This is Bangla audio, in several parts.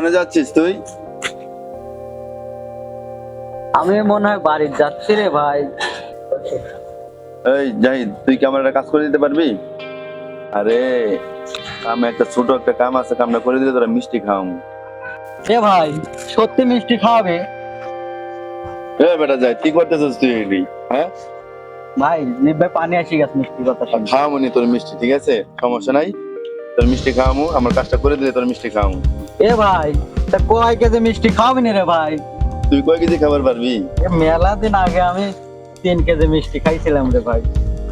কোনে যাচ্ছিস তুই? আমি মনে হয় বাড়ি যাচ্ছি রে ভাই। এই জাহিদ তুই কি আমার একটা কাজ করে দিতে পারবি? আরে আমি একটা ছোট একটা কাম আছে কামটা করে দিলে তোরা মিষ্টি খাওয়াম। এ ভাই সত্যি মিষ্টি খাওয়াবে? এ বেটা যাই কি করতেছিস তুই হ্যাঁ? ভাই নিবে পানি আসি গেছে মিষ্টি কথা শুনে। খাওয়ামো নি তোর মিষ্টি ঠিক আছে? সমস্যা নাই। তোর মিষ্টি খাওয়ামু আমার কাজটা করে দিলে তোর মিষ্টি খাওয়ামু। এ ভাই তা কয় কেজি মিষ্টি খাওয়াবি না রে ভাই? তুই কয় কেজি খাবার পারবি? এ মেলা দিন আগে আমি তিন কেজি মিষ্টি খাইছিলাম রে ভাই।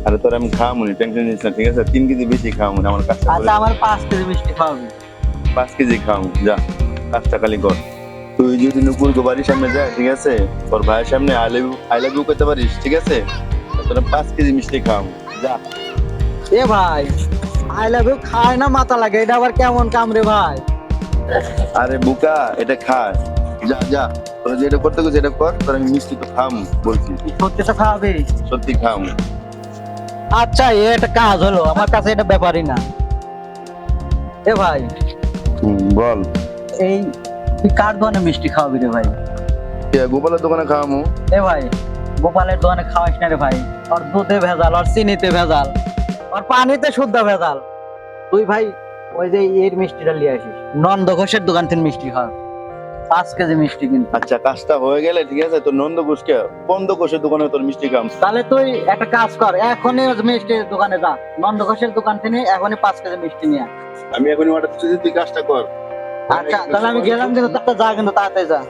আরে তোর আমি খাওয়ামু নি টেনশন নিস না ঠিক আছে? তিন কেজি বেশি খাওয়ামু না আমার করে আচ্ছা আমার পাঁচ কেজি মিষ্টি খাওয়াবি। পাঁচ কেজি খাওয়ামু যা কাজটা খালি কর। তুই যদি নুপুর বাড়ির সামনে যা ঠিক আছে? তোর ভাইয়ের সামনে I love I love you করতে পারিস ঠিক আছে? তোর পাঁচ কেজি মিষ্টি খাওয়ামু যা। এ ভাই আই লাভ ইউ খায় না মাথা লাগে এটা আবার কেমন কাম রে ভাই? আরে বুকা এটা খায় যা যা তোরা যেটা করতে গেছে এটা কর তোর মিষ্টি তো খাম বলছি। সত্যি তো খাওয়াবি সত্যি খাম। আচ্ছা এ একটা কাজ হলো আমার কাছে এটা ব্যাপারই না। এ ভাই বল। এই তুই কার দোকানে মিষ্টি খাওয়াবি রে ভাই? গোপালের দোকানে খাওয়ামু? এ ভাই গোপালের দোকানে খাওয়াইস না রে ভাই। আর দুধে ভেজাল আর চিনিতে ভেজাল আর পানিতে শুদ্ধ ভেজাল। তুই ভাই ওই যে এর মিষ্টিটা নিয়ে আসিস। নন্দ ঘোষের দোকান থেকে মিষ্টি খা পাঁচ কেজি মিষ্টি কিন্তু। আচ্ছা কাজটা হয়ে গেলে ঠিক আছে তোর নন্দ ঘোষকে বন্ধ ঘোষের দোকানে তোর মিষ্টি খাম তাহলে তুই একটা কাজ কর এখনই মিষ্টির দোকানে যা। নন্দ ঘোষের দোকান থেকে এখনই পাঁচ কেজি মিষ্টি নিয়ে আমি এখনই অর্ডার দিচ্ছি তুই কাজটা কর। আচ্ছা তাহলে আমি গেলাম কিন্তু তাতে যা কিন্তু তাড়াতাড়ি যা।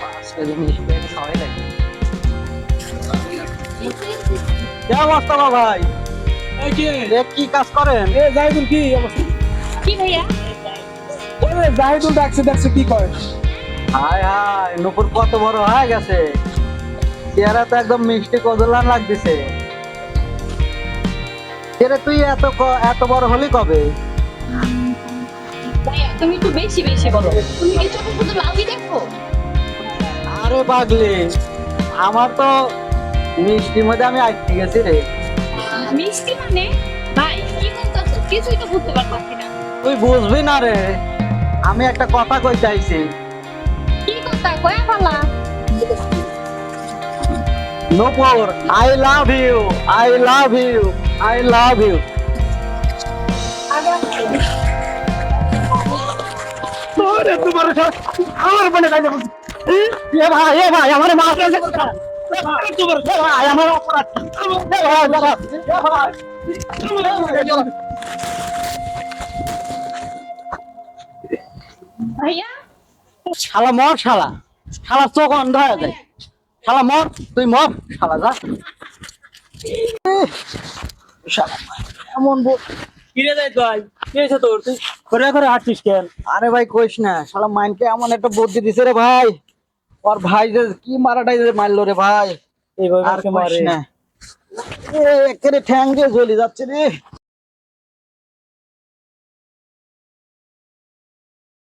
পাঁচ কেজি মিষ্টি খাওয়াই লাগে কে অবস্থা বা ভাই? এই কি কাজ করেন? এ জাহিদুল কি অবস্থা? কি ভাইয়া? ওরে জাহিদুল ডাকছে ডাকছে কি করে হায় হায় নুপুর কত বড় হয়ে গেছে। চেহারা তো একদম মিষ্টি কদলান লাগতেছে। এরে তুই এত এত বড় হলি কবে? তুমি একটু বেশি বেশি বলো। তুমি কি চোখে শুধু লাভই দেখো। আরে পাগলি আমার তো মিষ্টির মধ্যে আমি আটকে গেছি রে। মিষ্টি মানে? ভাই কি বলতেছো কিছুই তো বুঝতে পারতাছি না। তুই বুঝবি না রে। আমি একটা কথা কই চাইছি কি কথা? কয়া ফালা Nupur I love you I love you I love you আমার মনে কাজে বলছে। এ ভাই এ ভাই আমার ভাই আমার অপরাধ ভাইয়া শালা মর শালা। শালা চোখ অন্ধ হয়ে যায়। শালা মর তুই মর শালা যা। এমন বল কিরে যাই ভাই। কি হয়েছে তোর? তুই করে করে হাঁটছিস কেন? আরে ভাই কইস না শালা মাইনকে এমন একটা বুদ্ধি দিছে রে ভাই। ওর ভাই যে কি মারাটাই যে মারলো রে ভাই? এইভাবে মারে। না। এ একেরে ঠ্যাং দিয়ে জ্বলি যাচ্ছে রে।